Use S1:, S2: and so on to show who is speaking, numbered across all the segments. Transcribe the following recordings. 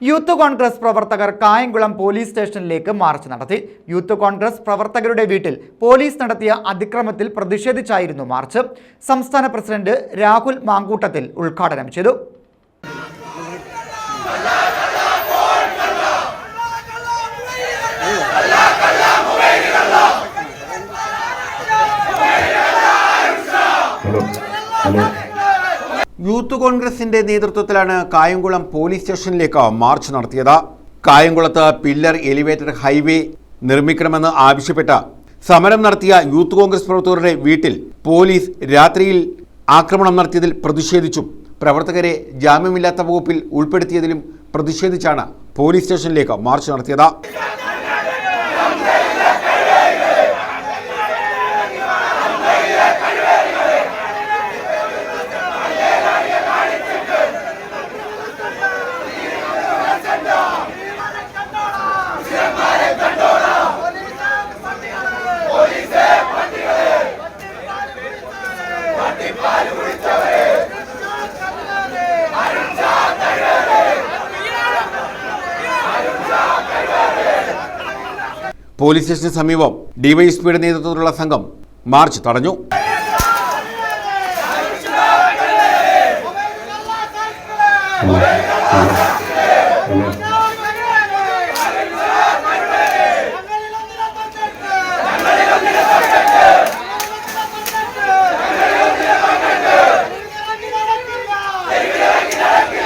S1: Youth Congress പ്രവർത്തകർ Kayamkulam police സ്റ്റേഷനിലേക്ക് March നടത്തി. യൂത്ത് കോൺഗ്രസ് പ്രവർത്തകരുടെ വീട്ടിൽ പോലീസ് നടത്തിയ അതിക്രമത്തിൽ പ്രതിഷേധിച്ചായിരുന്നു മാർച്ച്. സംസ്ഥാന പ്രസിഡന്റ് രാഹുൽ മാങ്കൂട്ടത്തിൽ ഉദ്ഘാടനം ചെയ്തു.
S2: യൂത്ത് കോൺഗ്രസിന്റെ നേതൃത്വത്തിലാണ് കായംകുളം പോലീസ് സ്റ്റേഷനിലേക്ക് മാർച്ച് നടത്തിയത്. കായംകുളത്ത് പില്ലർ എലിവേറ്റഡ് ഹൈവേ നിർമ്മിക്കണമെന്ന് ആവശ്യപ്പെട്ട് സമരം നടത്തിയ യൂത്ത് കോൺഗ്രസ് പ്രവർത്തകരുടെ വീട്ടിൽ പോലീസ് രാത്രിയിൽ ആക്രമണം നടത്തിയതിൽ പ്രതിഷേധിച്ചും. പ്രവർത്തകരെ ജാമ്യമില്ലാത്ത വകുപ്പിൽ ഉൾപ്പെടുത്തിയതിലും പ്രതിഷേധിച്ചാണ് പോലീസ് സ്റ്റേഷനിലേക്ക് മാർച്ച് നടത്തിയത്. പോലീസ് സ്റ്റേഷന് സമീപം ഡിവൈഎസ്പിയുടെ നേതൃത്വത്തിലുള്ള സംഘം മാർച്ച് തടഞ്ഞു.
S3: Thank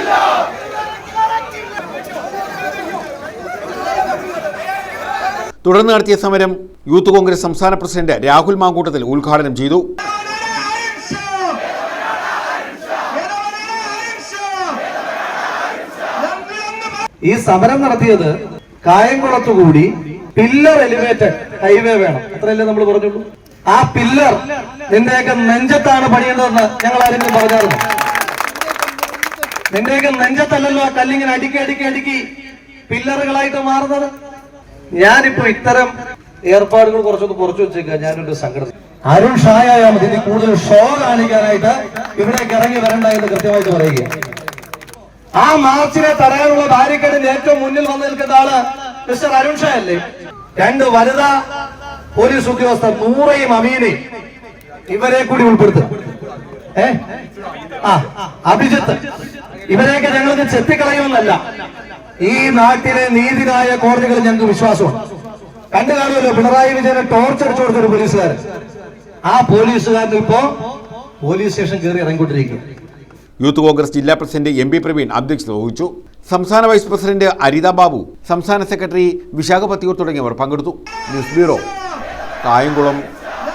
S3: ഹലോ ഹലോ
S2: തുടർന്ന് നടത്തിയ സമരം യൂത്ത് കോൺഗ്രസ് സംസ്ഥാന പ്രസിഡന്റ് രാഹുൽ മാങ്കൂട്ടത്തിൽ ഉദ്ഘാടനം ചെയ്തു.
S4: ഈ സമരം നടത്തിയത് കായംകുളത്ത് കൂടി പില്ലർ എലിവേറ്റഡ് ഹൈവേ വേണം. അത്രയല്ലേ നമ്മൾ പറഞ്ഞുള്ളൂ? ആ പില്ലർ നിന്റെയൊക്കെ നെഞ്ചത്താണ് പണിയേണ്ടതെന്ന് ഞങ്ങൾ ആരെങ്കിലും പറഞ്ഞായിരുന്നു? നിന്റെയൊക്കെ നെഞ്ചത്തല്ലല്ലോ ആ കല്ലിങ്ങനെ അടുക്കി അടുക്കി അടുക്കി പില്ലറുകളായിട്ട് മാറുന്നത്. ഞാനിപ്പോ ഇത്തരം ഏർപ്പാടുകൾ കുറച്ചൊന്ന് കുറച്ചു വെച്ചേക്കാം. ഞാനൊരു സംഘടന. അരുൺ ഷായ മതി. കൂടുതൽ ഷോ കാണിക്കാനായിട്ട് ഇവിടേക്ക് ഇറങ്ങി വരണ്ട എന്ന് കൃത്യമായിട്ട് പറയുക. ആ മാർച്ചിനെ തടയാനുള്ള ബാരിക്കേഡിന് ഏറ്റവും മുന്നിൽ വന്നു നിൽക്കുന്ന ആൾ മിസ്റ്റർ അരുൺ ഷാ അല്ലേ? രണ്ട് വനിതാ പോലീസ് ഉദ്യോഗസ്ഥർ നൂറയും അമീനയും ഇവരെ കൂടി ഉൾപ്പെടുത്തും ഏ? ആ അഭിജിത്ത്. ഇവരെയൊക്കെ ഞങ്ങൾക്ക് ചെത്തിക്കളയുമെന്നല്ല. ഈ നാട്ടിലെ നീതിനായ കോടതികൾ ഞങ്ങൾക്ക് വിശ്വാസമാണ് കണ്ടു കാണുമല്ലോ പിണറായി വിജയനെ ടോർച്ചർ അടിച്ചു കൊടുത്ത ഒരു പോലീസുകാരൻ. ആ പോലീസുകാരൻ ഇപ്പോ പോലീസ് സ്റ്റേഷൻ കയറി ഇറങ്ങിക്കൊണ്ടിരിക്കും
S2: യൂത്ത് കോൺഗ്രസ് ജില്ലാ പ്രസിഡന്റ് എം പി പ്രവീൺ അധ്യക്ഷത വഹിച്ചു. സംസ്ഥാന വൈസ് പ്രസിഡന്റ് അരിത ബാബു സംസ്ഥാന സെക്രട്ടറി വിശാഖപത്തിയൂർ തുടങ്ങിയവർ പങ്കെടുത്തു. News bureau Kayamkulam.